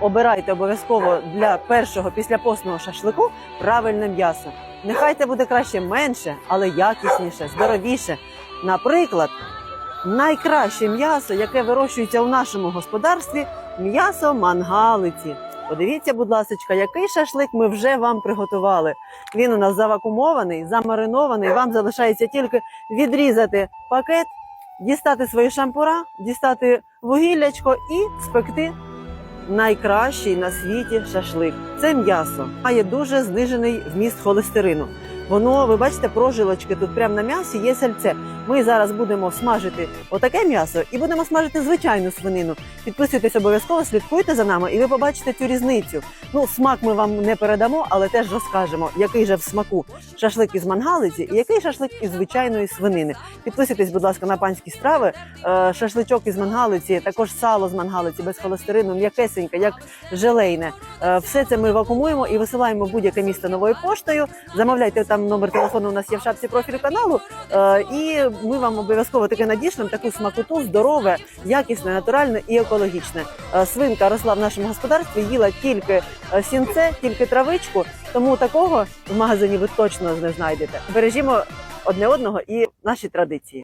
Обирайте обов'язково для першого післяпосного шашлику правильне м'ясо. Нехай це буде краще менше, але якісніше, здоровіше. Наприклад, найкраще м'ясо, яке вирощується у нашому господарстві, м'ясо мангалиці. Подивіться, будь ласка, який шашлик ми вже вам приготували. Він у нас завакумований, замаринований. Вам залишається тільки відрізати пакет, дістати свої шампура, дістати вугіллячко і спекти найкращий на світі шашлик. Це м'ясо. Має дуже знижений вміст холестерину. Воно, ви бачите, прожилочки тут прямо на м'ясі є сальце. Ми зараз будемо смажити отаке м'ясо і будемо смажити звичайну свинину. Підписуйтесь обов'язково, слідкуйте за нами, і ви побачите цю різницю. Ну, смак ми вам не передамо, але теж розкажемо, який же в смаку шашлик із мангалиці і який шашлик із звичайної свинини. Підписуйтесь, будь ласка, на панські страви. Е, Шашличок із мангалиці, також сало з мангалиці без холестерину, м'якесеньке, як желейне. Е, Все це ми вакуумуємо і висилаємо будь-яке місто новою поштою. Замовляйте там номер телефону. У нас є в шапці профілю каналу. Е, І ми вам обов'язково таке надішлемо, таку смакоту, здорове, якісне, натуральне і екологічне. Е, Свинка росла в нашому господарстві, їла тільки е, сінце, тільки травичку. Тому такого в магазині ви точно не знайдете. Бережімо одне одного і наші традиції.